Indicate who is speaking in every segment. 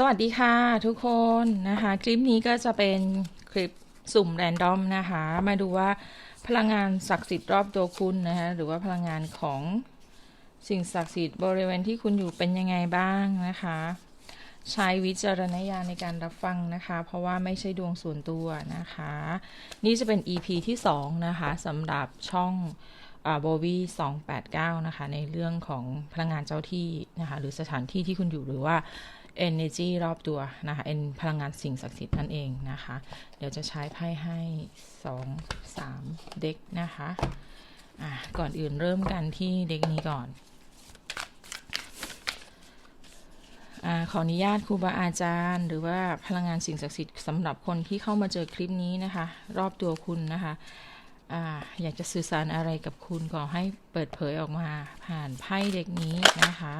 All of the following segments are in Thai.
Speaker 1: สวัสดีค่ะทุกคนนะคะ คลิปนี้ก็จะเป็นคลิปสุ่มแรนดอมนะคะ มาดูว่าพลังงานศักดิ์สิทธิ์รอบตัวคุณนะคะหรือว่าพลังงานของสิ่งศักดิ์สิทธิ์บริเวณที่คุณอยู่เป็นยังไงบ้างนะคะ ใช้วิจารณญาณในการรับฟังนะคะ เพราะว่าไม่ใช่ดวงส่วนตัวนะคะ นี่จะเป็น EP ที่2นะคะสำหรับช่องโบวี่289นะคะ ในเรื่องของพลังงานเจ้าที่นะคะ หรือสถานที่ที่คุณอยู่หรือว่า energy รอบตัวนะคะเอนพลังงานสิ่งศักดิ์สิทธิ์นั่นเองนะคะ เดี๋ยวจะใช้ไพ่ให้ 2 3 เด็กนะคะอะก่อนอื่นเริ่มกันที่เด็กนี้ก่อนอขออนุญาตครูบาอาจารย์ หรือว่าพลังงานสิ่งศักดิ์สิทธิ์สำหรับคนที่เข้ามาเจอคลิปนี้นะคะ รอบตัวคุณนะคะออยากจะสื่อสารอะไรกับคุณก็ให้เปิดเผยออกมาผ่านไพ่เด็กนี้นะคะ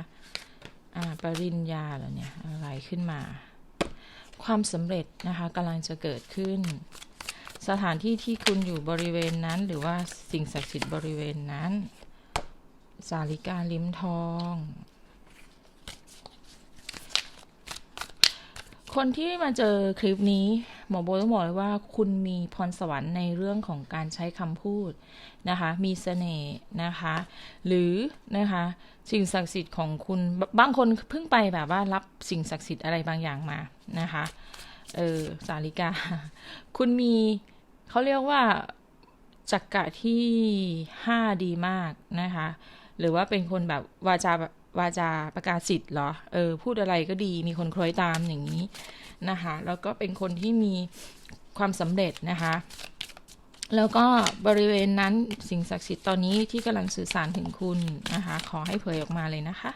Speaker 1: อ่าปริญญาเหรอเนี่ยอะไรขึ้นมา ความสำเร็จนะคะกำลังจะเกิดขึ้น สถานที่ที่คุณอยู่บริเวณนั้น หรือว่าสิ่งศักดิ์สิทธิ์บริเวณนั้น สาลิกาลิ้มทอง คนที่มาเจอคลิปนี้ หมอโบต้องบอกเลยว่าคุณมีพรสวรรค์ในเรื่องของการใช้คำพูดนะคะ มีเสน่ห์นะคะ หรือนะคะสิ่งศักดิ์สิทธิ์ของคุณบางคนเพิ่งไปแบบว่ารับสิ่งศักดิ์สิทธิ์อะไรบางอย่างมานะคะเออสาริกา คุณมีเขาเรียกว่าจักกะที่ห้าดีมากนะคะ หรือว่าเป็นคนแบบวาจาวาจาประกาศสิทธิ์เหรอเออพูดอะไรก็ดีมีคนคล้อยตามอย่างนี้ นะคะแล้วก็เป็นคนที่มีความสำเร็จนะคะแล้วก็บริเวณนั้นสิ่งศักดิ์สิทธิ์ตอนนี้ที่กำลังสื่อสารถึงคุณนะคะ ขอให้เผยออกมาเลยนะคะ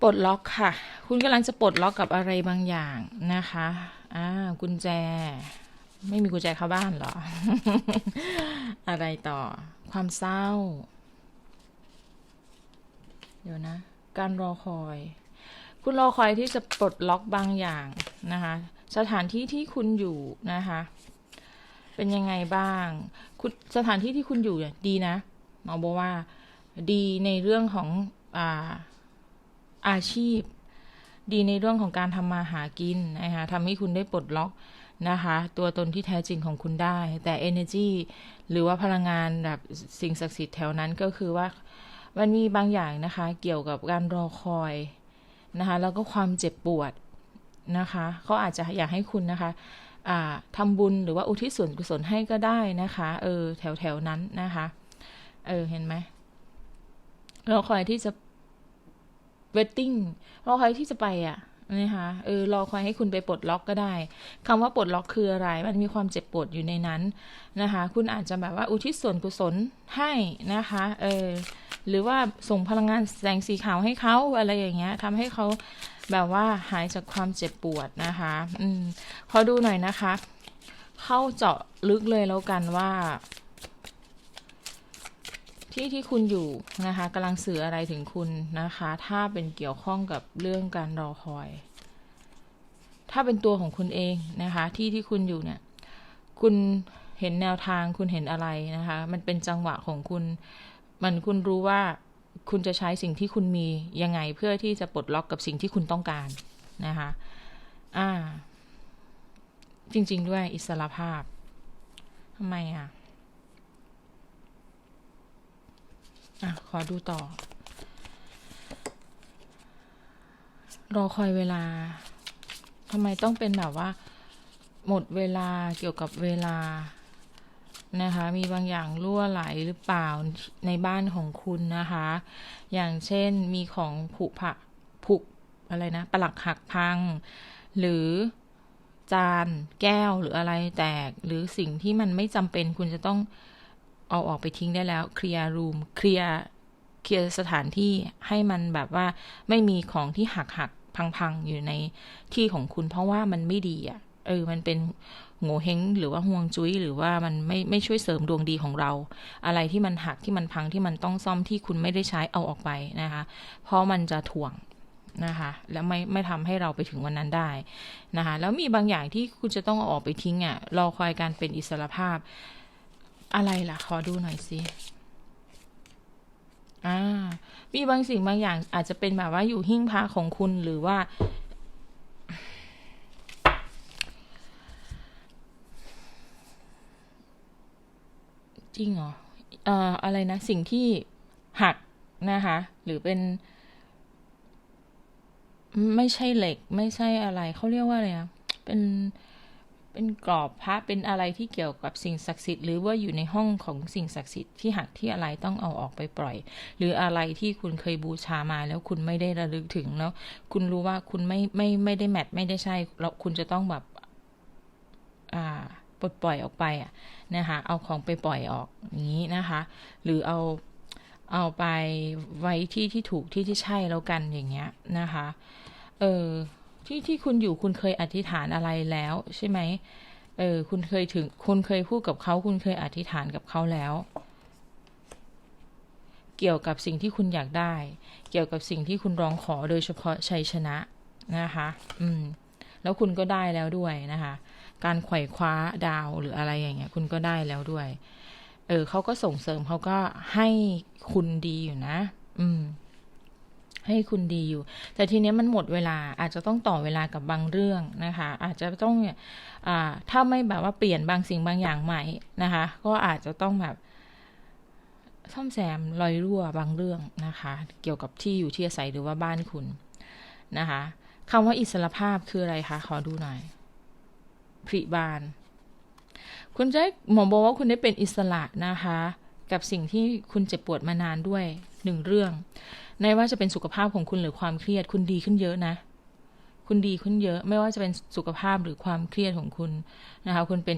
Speaker 1: ปลดล็อกค่ะ คุณกำลังจะปลดล็อกกับอะไรบางอย่างนะคะอ่ากุญแจ ไม่มีกุญแจเข้าบ้านเหรอ อะไรต่อ ความเศร้า เดี๋ยวนะ การรอคอย คุณรอคอยที่จะปลดล็อกบางอย่างนะคะ สถานที่ที่คุณอยู่นะคะ เป็นยังไงบ้างคุณสถานที่ที่คุณอยู่เนี่ยดีนะหมอบอกว่าดีในเรื่องของอาอาชีพ ดีในเรื่องของการทำมาหากินนะคะทำให้คุณได้ปลดล็อกนะคะ ตัวตนที่แท้จริงของคุณได้ แต่ energy หรือว่าพลังงานแบบสิ่งศักดิ์สิทธิ์แถวนั้นก็คือว่ามันมีบางอย่างนะคะ เกี่ยวกับการรอคอย นะคะแล้วก็ความเจ็บปวดนะคะเขาอาจจะอยากให้คุณนะคะทำบุญหรือว่าอุทิศส่วนกุศลให้ก็ได้นะคะเออแถวแถวนั้นนะคะเออเห็นไหมเราคอยที่จะเวทติ้งราคอยที่จะไปอะ นะคะเออรอคอยให้คุณไปปลดล็อกก็ได้คำว่าปลดล็อกคืออะไร มันมีความเจ็บปวดอยู่ในนั้นนะคะ คุณอาจจะแบบว่าอุทิศส่วนกุศลให้นะคะเออหรือว่าส่งพลังงานแสงสีขาวให้เขาอะไรอย่างเงี้ยทำให้เขาแบบว่าหายจากความเจ็บปวดนะคะอืมขอดูหน่อยนะคะ เข้าเจาะลึกเลยแล้วกันว่า ที่ที่คุณอยู่นะคะกำลังสื่ออะไรถึงคุณนะคะ ถ้าเป็นเกี่ยวข้องกับเรื่องการรอคอย ถ้าเป็นตัวของคุณเองนะคะ ที่ที่คุณอยู่เนี่ย คุณเห็นแนวทางคุณเห็นอะไรนะคะ มันเป็นจังหวะของคุณ มันคุณรู้ว่าคุณจะใช้สิ่งที่คุณมียังไงเพื่อที่จะปลดล็อกกับสิ่งที่คุณต้องการนะคะ อ่า จริง ๆ ด้วยอิสระภาพทำไมอะ อะ ขอดูต่อ รอคอยเวลาทำไมต้องเป็นแบบว่า หมดเวลาเกี่ยวกับเวลานะคะ มีบางอย่างรั่วไหลหรือเปล่าในบ้านของคุณนะคะ อย่างเช่นมีของผุผะผุอะไรนะปลักหักพัง หรือจานแก้วหรืออะไรแตก หรือสิ่งที่มันไม่จำเป็นคุณจะต้อง เอาออกไปทิ้งได้แล้วเคลียร์รูมเคลียร์เคลียร์สถานที่ให้มันแบบว่าไม่มีของที่หักหักพังๆ อยู่ในที่ของคุณเพราะว่ามันไม่ดีอะ่ะ เออ มันเป็นโง่เฮงหรือว่าห่วงจุ้ยหรือว่ามันไม่ไม่ช่วยเสริมดวงดีของเรา อะไรที่มันหักที่มันพังที่มันต้องซ่อมที่คุณไม่ได้ใช้เอาออกไปนะคะ เพราะมันจะถ่วงนะคะ แล้วไม่ไม่ทำให้เราไปถึงวันนั้นได้นะคะ แล้วมีบางอย่างที่คุณจะต้องเอาออกไปทิ้งอะ่ะรอคอยการเป็นอิสระภาพ อะไรล่ะ ขอดูหน่อยสิอ่ามีบางสิ่งบางอย่าง อาจจะเป็นแบบว่าอยู่หิ้งพระของคุณหรือว่า จริงเหรอเอ่ออะไรนะ สิ่งที่หักนะคะ หรือเป็น ไม่ใช่เหล็ก ไม่ใช่อะไร เขาเรียกว่าอะไรนะเป็น เป็นกรอบพระเป็นอะไรที่เกี่ยวกับสิ่งศักดิ์สิทธิ์หรือว่าอยู่ในห้องของสิ่งศักดิ์สิทธิ์ที่หักที่อะไรต้องเอาออกไปปล่อย หรืออะไรที่คุณเคยบูชามาแล้วคุณไม่ได้ระลึกถึงแล้วคุณรู้ว่าคุณไม่ไม่ไม่ได้แมทไม่ได้ใช่แล้วคุณจะต้องแบบอ่าปลดปล่อยออกไปอะนะคะเอาของไปปล่อยออกอย่างนี้นะคะ หรือเอาเอาไปไว้ที่ที่ถูกที่ที่ใช่แล้วกันอย่างเงี้ยนะคะ เออ ที่ที่คุณอยู่คุณเคยอธิษฐานอะไรแล้ว ใช่ไหมเออคุณเคยถึงคุณเคยพูดกับเขา คุณเคยอธิษฐานกับเขาแล้ว เกี่ยวกับสิ่งที่คุณอยากได้ เกี่ยวกับสิ่งที่คุณร้องขอโดยเฉพาะชัยชนะนะคะ อืม แล้วคุณก็ได้แล้วด้วยนะคะ การไขว่คว้าดาวหรืออะไรอย่างเงี้ย คุณก็ได้แล้วด้วย เออเขาก็ส่งเสริมเขาก็ให้คุณดีอยู่นะ อืม ให้คุณดีอยู่ แต่ทีนี้มันหมดเวลาอาจจะต้องต่อเวลากับบางเรื่องนะคะ อาจจะต้องอถ้าไม่แบบว่าเปลี่ยนบางสิ่งบางอย่างใหม่นะคะ ก็อาจจะต้องแบบซ่อมแซมรอยรั่วบางเรื่องนะคะ เกี่ยวกับที่อยู่ที่อาศัยหรือว่าบ้านคุณนะคะคำว่าอิสรภาพคืออะไรคะ ขอดูหน่อยพริบานคุณจะหมอบอกว่าคุณได้เป็นอิสระนะคะ กับสิ่งที่คุณเจ็บปวดมานานด้วยหนึ่งเรื่อง ในว่าจะเป็นสุขภาพของคุณหรือความเครียด คุณดีขึ้นเยอะนะ คุณดีขึ้นเยอะ ไม่ว่าจะเป็นสุขภาพหรือความเครียดของคุณนะคะ คุณเป็น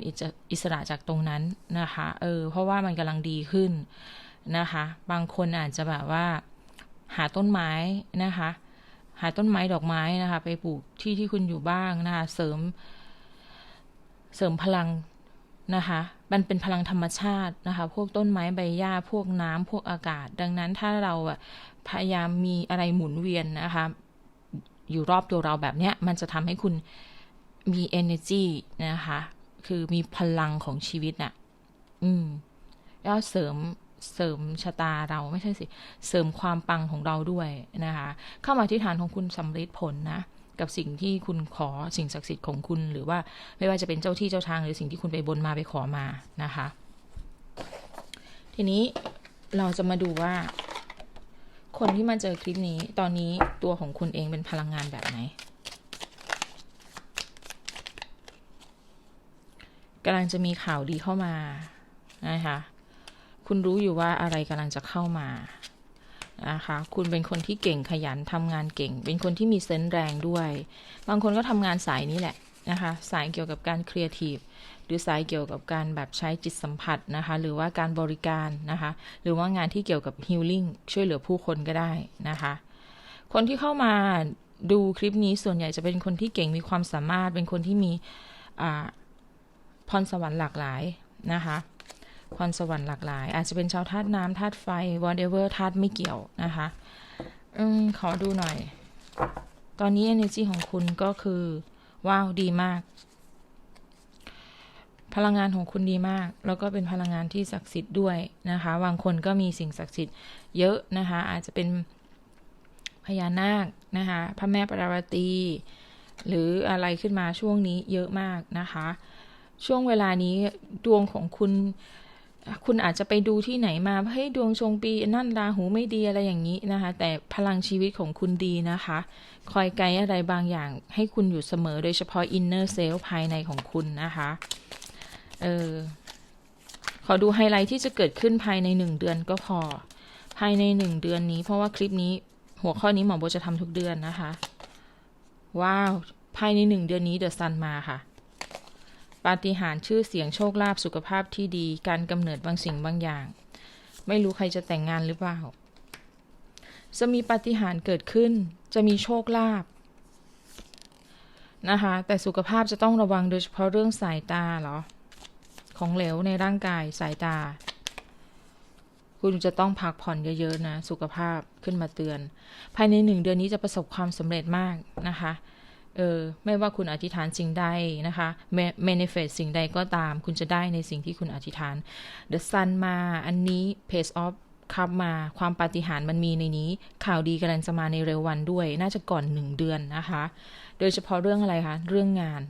Speaker 1: อิสระจากตรงนั้นนะคะ เออ เพราะว่ามันกำลังดีขึ้นนะคะ บางคนอาจจะแบบว่าหาต้นไม้นะคะ หาต้นไม้ดอกไม้นะคะ ไปปลูกที่ที่คุณอยู่บ้างนะคะ เสริม เสริมพลังนะคะ มันเป็นพลังธรรมชาตินะคะ พวกต้นไม้ใบหญ้าพวกน้ำพวกอากาศ ดังนั้นถ้าเราพยายามมีอะไรหมุนเวียนนะคะ อยู่รอบตัวเราแบบเนี้ย มันจะทำให้คุณมี energy นะคะ คือมีพลังของชีวิตน่ะ อืมแล้วเสริมเสริมชะตาเราไม่ใช่สิ เสริมความปังของเราด้วยนะคะ เข้ามาที่ฐานของคุณสำเร็จผลนะ กับสิ่งที่คุณขอสิ่งศักดิ์สิทธิ์ของคุณ หรือว่าไม่ว่าจะเป็นเจ้าที่เจ้าทางหรือสิ่งที่คุณไปบนมาไปขอมานะคะ ทีนี้เราจะมาดูว่า คนที่มาเจอคลิปนี้ตอนนี้ตัวของคุณเองเป็นพลังงานแบบไหนกำลังจะมีข่าวดีเข้ามานะคะ คุณรู้อยู่ว่าอะไรกำลังจะเข้ามา นะคะ คุณเป็นคนที่เก่งขยันทำงานเก่ง เป็นคนที่มีเซนส์แรงด้วย บางคนก็ทำงานสายนี้แหละนะคะ สายเกี่ยวกับการครีเอทีฟหรือสายเกี่ยวกับการแบบใช้จิตสัมผัสนะคะ หรือว่าการบริการนะคะ หรือว่างานที่เกี่ยวกับฮิลลิ่งช่วยเหลือผู้คนก็ได้นะคะ คนที่เข้ามาดูคลิปนี้ส่วนใหญ่จะเป็นคนที่เก่งมีความสามารถ เป็นคนที่มีพรสวรรค์หลากหลายนะคะ พรสวรรค์หลากหลาย อาจจะเป็นชาวธาตุน้ำธาตุไฟ whatever ธาตุไม่เกี่ยวนะคะอืมขอดูหน่อย ตอนนี้ energy ของคุณก็คือ ว้าว ดีมาก พลังงานของคุณดีมาก แล้วก็เป็นพลังงานที่ศักดิ์สิทธิ์ด้วยนะคะบางคนก็มีสิ่งศักดิ์สิทธิ์เยอะนะคะ อาจจะเป็นพญานาคนะคะพระแม่ปราวตี หรืออะไรขึ้นมาช่วงนี้เยอะมากนะคะ ช่วงเวลานี้ดวงของคุณ คุณอาจจะไปดูที่ไหนมาเฮ้ยดวงชงปีนั่นราหูไม่ดีอะไรอย่างนี้นะคะ แต่พลังชีวิตของคุณดีนะคะ คอยไกด์อะไรบางอย่างให้คุณอยู่เสมอโดยเฉพาะอินเนอร์เซลภายในของคุณนะคะ เออขอดูไฮไลท์ที่จะเกิดขึ้นภายในหนึ่งเดือนก็พอ ภายในหนึ่งเดือนนี้ เพราะว่าคลิปนี้หัวข้อนี้หมอโบจะทำทุกเดือนนะคะ ว้าว ภายในหนึ่งเดือนนี้เดอะซันมาค่ะ ปาฏิหาริย์ชื่อเสียงโชคลาภสุขภาพที่ดี การกำเนิดบางสิ่งบางอย่าง ไม่รู้ใครจะแต่งงานหรือเปล่า จะมีปาฏิหาริย์เกิดขึ้น จะมีโชคลาภนะคะ แต่สุขภาพจะต้องระวังโดยเฉพาะเรื่องสายตาเหรอ ของเหลวในร่างกายสายตา คุณจะต้องพักผ่อนเยอะๆนะ สุขภาพขึ้นมาเตือน ภายในหนึ่งเดือนนี้จะประสบความสำเร็จมากนะคะ เออไม่ว่าคุณอธิษฐานสิ่งใดนะคะ manifest สิ่งใดก็ตาม คุณจะได้ในสิ่งที่คุณอธิษฐาน The Sun มาอันนี้ Page of ครับมาความปาฏิหาริย์มันมีในนี้ ข่าวดีกำลังจะมาในเร็ววันด้วย น่าจะก่อนหนึ่งเดือนนะคะ โดยเฉพาะเรื่องอะไรคะเรื่องงาน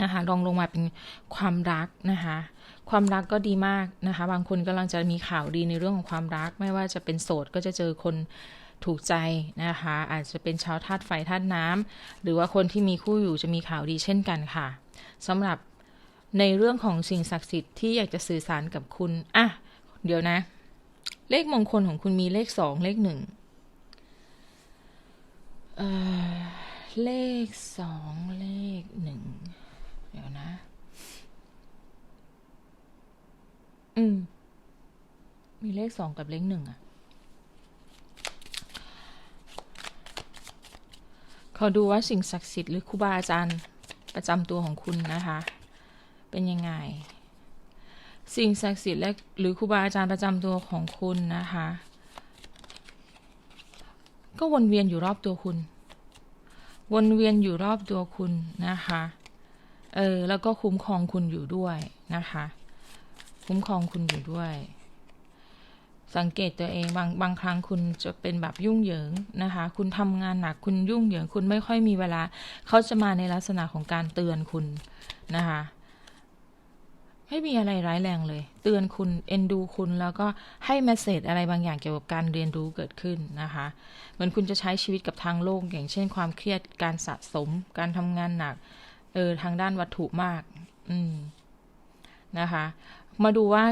Speaker 1: นะคะลองลงมาเป็นความรักนะคะ ความรักก็ดีมากนะคะ บางคนกำลังจะมีข่าวดีในเรื่องของความรัก ไม่ว่าจะเป็นโสดก็จะเจอคน ถูกใจนะคะ อาจจะเป็นชาวธาตุไฟธาตุน้ำหรือว่าคนที่มีคู่อยู่จะมีข่าวดีเช่นกันค่ะสำหรับในเรื่องของสิ่งศักดิ์สิทธิ์ที่อยากจะสื่อสารกับคุณอะเดี๋ยวนะ เลขมงคลของคุณมีเลขสองเลขหนึ่งเอ่อเลขสองเลขหนึ่งเดี๋ยวนะ อืม มีเลขสองกับเลขหนึ่งอะ ขอดูว่าสิ่งศักดิ์สิทธิ์หรือครูบาอาจารย์ประจำตัวของคุณนะคะ เป็นยังไง สิ่งศักดิ์สิทธิ์และหรือครูบาอาจารย์ประจำตัวของคุณนะคะ ก็วนเวียนอยู่รอบตัวคุณ วนเวียนอยู่รอบตัวคุณนะคะ เออแล้วก็คุ้มครองคุณอยู่ด้วยนะคะ คุ้มครองคุณอยู่ด้วย สังเกตตัวเองบางบางครั้งคุณจะเป็นแบบยุ่งเหยิงนะคะ คุณทำงานหนักคุณยุ่งเหยิง คุณไม่ค่อยมีเวลา เขาจะมาในลักษณะของการเตือนคุณนะคะไม่มีอะไรร้ายแรงเลย เตือนคุณเอ็นดูคุณแล้วก็ให้เมสเซจอะไรบางอย่างเกี่ยวกับการเรียนรู้เกิดขึ้นนะคะ เหมือนคุณจะใช้ชีวิตกับทางโลก อย่างเช่นความเครียดการสะสม การทำงานหนักเออทางด้านวัตถุมาก อืมนะคะ มาดูว่า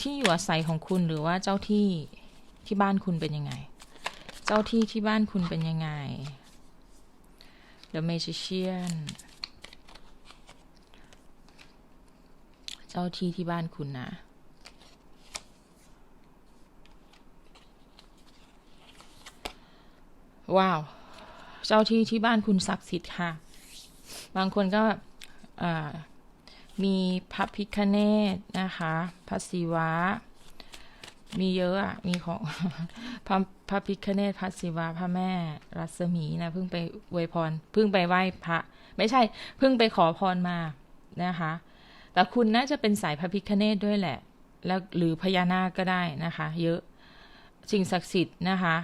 Speaker 1: ที่อยู่อาศัยของคุณหรือว่าเจ้าที่ที่บ้านคุณเป็นยังไง เจ้าที่ที่บ้านคุณเป็นยังไง The Magician เจ้าที่ที่บ้านคุณนะว้าว เจ้าที่ที่บ้านคุณศักดิ์สิทธิ์ค่ะ บางคนก็อ่า มีพระพิคเนตนะคะพระศิวะ มีเยอะอะมีของพระพระพิคเนตพระศิวะพระแม่รัศมีนะเพิ่งไปอวยพรเพิ่งไปไหว้พระ ไม่ใช่เพิ่งไปขอพรมานะคะ แต่คุณน่าจะเป็นสายพระพิคเนตด้วยแหละ แล้วหรือพญานาคก็ได้นะคะ เยอะสิ่งศักดิ์สิทธิ์นะคะ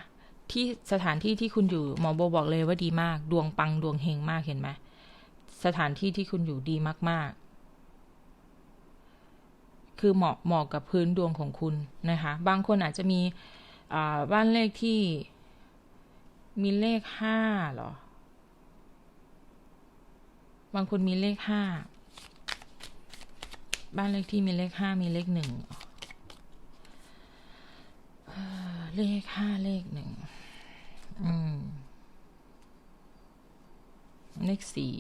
Speaker 1: ที่สถานที่ที่คุณอยู่หมอโบบอกเลยว่าดีมาก ดวงปังดวงเฮงมากเห็นไหมสถานที่ที่คุณอยู่ดีมากๆ คือเหมาะเหมาะกับพื้นดวงของคุณนะคะ บางคนอาจจะมีบ้านเลขที่มีเลขห้าหรอ บางคนมีเลขห้า บ้านเลขที่มีเลขห้ามีเลขหนึ่งเหรอเอ่อเลขห้าเลขหนึ่งอืมเลขสี่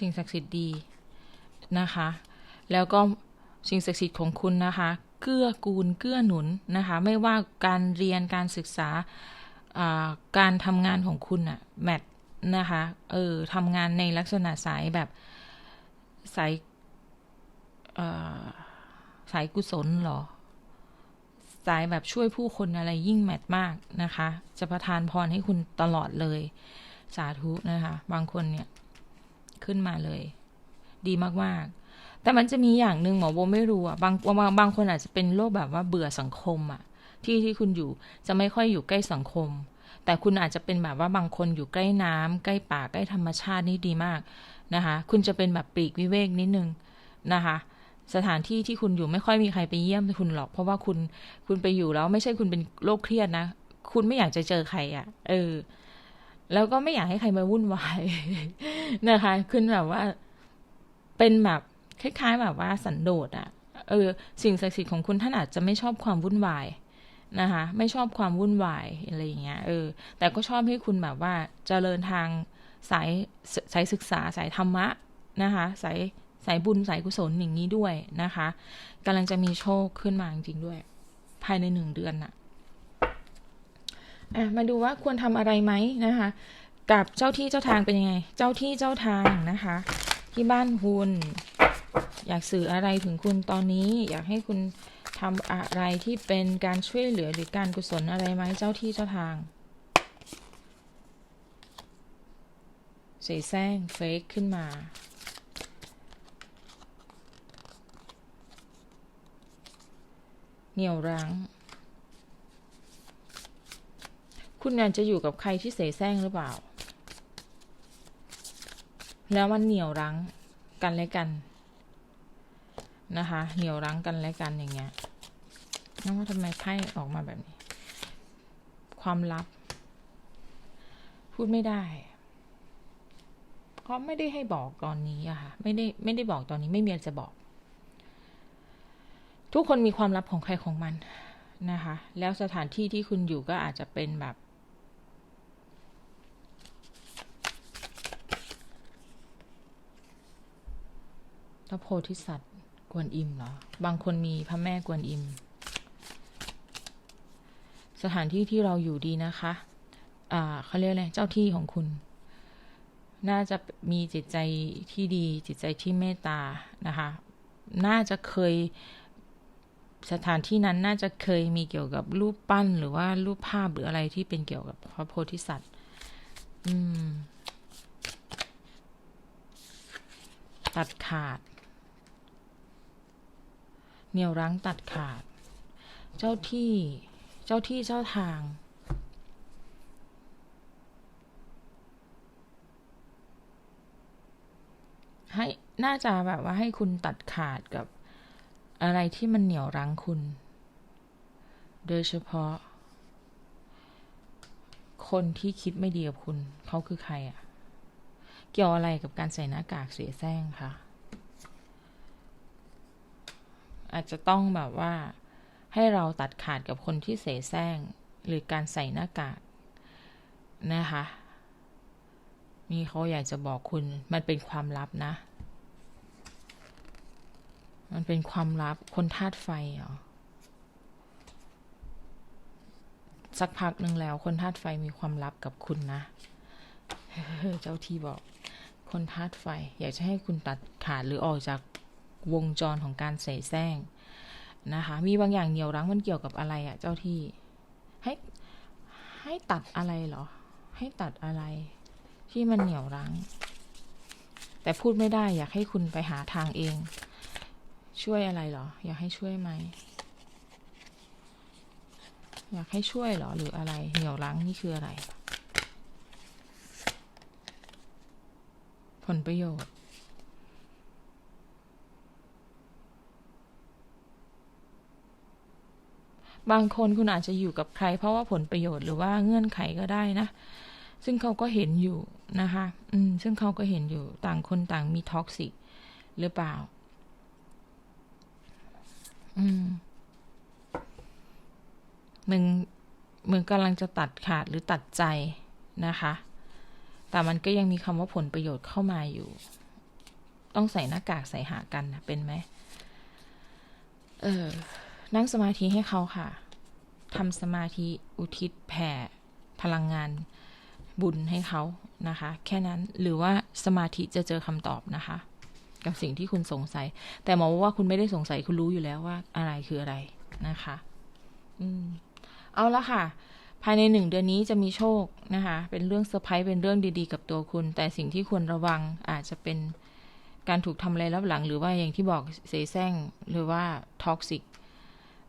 Speaker 1: สิ่งศักดิ์สิทธิ์ดีนะคะ แล้วก็สิ่งศักดิ์สิทธิ์ของคุณนะคะเกื้อกูลเกื้อหนุนนะคะ ไม่ว่าการเรียนการศึกษาการทำงานของคุณอะแมทนะคะเออทำงานในลักษณะสายแบบสายสายกุศลหรอ สายแบบช่วยผู้คนอะไรยิ่งแมทมากนะคะ จะประทานพรให้คุณตลอดเลย สาธุนะคะ บางคนเนี่ย ขึ้นมาเลย ดีมากๆ แต่มันจะมีอย่างหนึ่งหมอโบไม่รู้อะบางบางบางคนอาจจะเป็นโรคแบบว่าเบื่อสังคมอะ ที่ที่คุณอยู่จะไม่ค่อยอยู่ใกล้สังคม แต่คุณอาจจะเป็นแบบว่าบางคนอยู่ใกล้น้ำใกล้ป่าใกล้ธรรมชาตินี่ดีมากนะคะ คุณจะเป็นแบบปลีกวิเวกนิดนึงนะคะสถานที่ที่คุณอยู่ไม่ค่อยมีใครไปเยี่ยมคุณหรอก เพราะว่าคุณคุณไปอยู่แล้วไม่ใช่คุณเป็นโรคเครียดนะ คุณไม่อยากจะเจอใครอะ เออ แล้วก็ไม่อยากให้ใครมาวุ่นวายนะคะคุณแบบว่า เป็นแบบคล้าย ๆ แบบว่าสันโดษอะเออ สิ่งศักดิ์สิทธิ์ของคุณท่านอาจจะไม่ชอบความวุ่นวายนะคะ ไม่ชอบความวุ่นวายอะไรอย่างเงี้ย เออ แต่ก็ชอบให้คุณแบบว่าเจริญทางสายสายศึกษาสายธรรมะนะคะ สายสายบุญสายกุศลอย่างนี้ด้วยนะคะกำลังจะมีโชคขึ้นมาจริงๆด้วย ภายในหนึ่งเดือนน่ะ อะมาดูว่าควรทำอะไรไหมนะคะ กับเจ้าที่เจ้าทางเป็นยังไง เจ้าที่เจ้าทางนะคะ ที่บ้านคุณ อยากสื่ออะไรถึงคุณตอนนี้ อยากให้คุณทำอะไรที่เป็นการช่วยเหลือหรือการกุศลอะไรไหมเจ้าที่เจ้าทางเสแสร้งเฟกขึ้นมาเหนี่ยวรั้ง คุณอาจจะอยู่กับใครที่เสแสร้งหรือเปล่า แล้วมันเหนี่ยวรั้งกันและกัน นะคะ เหนี่ยวรั้งกันและกันอย่างเงี้ยน้องว่าทำไมไพ่ออกมาแบบนี้ ความลับ พูดไม่ได้เขาไม่ได้ให้บอกตอนนี้อะค่ะ ไม่ได้ไม่ได้บอกตอนนี้ไม่มีอะไรจะบอก ทุกคนมีความลับของใครของมันนะคะ แล้วสถานที่ที่คุณอยู่ก็อาจจะเป็นแบบ พระโพธิสัตว์กวนอิมเหรอ บางคนมีพระแม่กวนอิม สถานที่ที่เราอยู่ดีนะคะ อ่าเขาเรียกอะไรเจ้าที่ของคุณ น่าจะมีจิตใจที่ดี จิตใจที่เมตตานะคะ น่าจะเคยสถานที่นั้นน่าจะเคยมีเกี่ยวกับรูปปั้นหรือว่ารูปภาพหรืออะไรที่เป็นเกี่ยวกับพระโพธิสัตว์ อืม ตัดขาด เหนี่ยวรั้งตัดขาด เจ้าที่ เจ้าที่เจ้าทาง ให้น่าจะแบบว่าให้คุณตัดขาดกับอะไรที่มันเหนี่ยวรั้งคุณ โดยเฉพาะ คนที่คิดไม่ดีกับคุณ เขาคือใครอะ่ะ เกี่ยวอะไรกับการใส่หน้ากากเสียแซงคะ อาจจะต้องแบบว่า ให้เราตัดขาดกับคนที่เสแสร้งหรือการใส่หน้ากากนะคะนี่เขาอยากจะบอกคุณมันเป็นความลับนะ มันเป็นความลับคนธาตุไฟเหรอสักพักหนึ่งแล้ว คนธาตุไฟมีความลับกับคุณนะ เจ้าที่บอก คนธาตุไฟ อยากจะให้คุณตัดขาดหรือออกจาก วงจรของการเสแสร้งนะคะ มีบางอย่างเหนี่ยวรั้งมันเกี่ยวกับอะไรอะ่ะเจ้าที่ ให้ให้ตัดอะไรเหรอ ให้ตัดอะไร ที่มันเหนี่ยวรั้ง แต่พูดไม่ได้อยากให้คุณไปหาทางเอง ช่วยอะไรเหรอ อยากให้ช่วยไหม อยากให้ช่วยเหรอหรืออะไร เหนี่ยวรั้งนี่คืออะไร ผลประโยชน์ บางคนคุณอาจจะอยู่กับใคร เพราะว่าผลประโยชน์หรือว่าเงื่อนไขก็ได้นะ ซึ่งเขาก็เห็นอยู่นะคะ อืม ซึ่งเขาก็เห็นอยู่ต่างคนต่างมีท็อกซิกหรือเปล่า อืมมึงมึงกำลังจะตัดขาดหรือตัดใจนะคะ แต่มันก็ยังมีคำว่าผลประโยชน์เข้ามาอยู่ ต้องใส่หน้ากากใส่หากันนะเป็นไหม เออ นั่งสมาธิให้เขาค่ะทำสมาธิอุทิศแผ่พลังงานบุญให้เขานะคะ แค่นั้นหรือว่าสมาธิจะเจอคำตอบนะคะ กับสิ่งที่คุณสงสัย แต่หมอว่าคุณไม่ได้สงสัยคุณรู้อยู่แล้วว่าอะไรคืออะไรนะคะ อืม เอาละค่ะ ภายในหนึ่งเดือนนี้จะมีโชคนะคะ เป็นเรื่องเซอร์ไพรส์เป็นเรื่องดีๆ กับตัวคุณ แต่สิ่งที่ควรระวังอาจจะเป็นการถูกทำอะไรรับหลัง หรือว่าอย่างที่บอกเสแสร้งหรือว่าท็อกซิก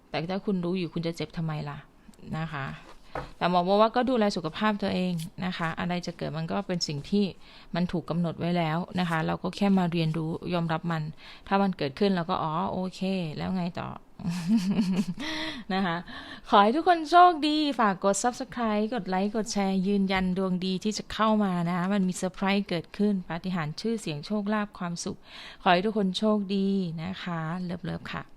Speaker 1: แต่ถ้าคุณรู้อยู่คุณจะเจ็บทำไมล่ะนะคะ แต่หมอบอกว่าก็ดูแลสุขภาพตัวเองนะคะ อะไรจะเกิดมันก็เป็นสิ่งที่มันถูกกำหนดไว้แล้วนะคะ เราก็แค่มาเรียนรู้ยอมรับมัน ถ้ามันเกิดขึ้นเราก็อ๋อโอเค แล้วไงต่อนะคะ ขอให้ทุกคนโชคดี ฝากกด subscribe กดไลค์ กดแชร์ ยืนยันดวงดีที่จะเข้ามานะ มันมีเซอร์ไพรส์เกิดขึ้น ปาฏิหาริย์ชื่อเสียงโชคลาภความสุข ขอให้ทุกคนโชคดีนะคะ เลิฟๆค่ะ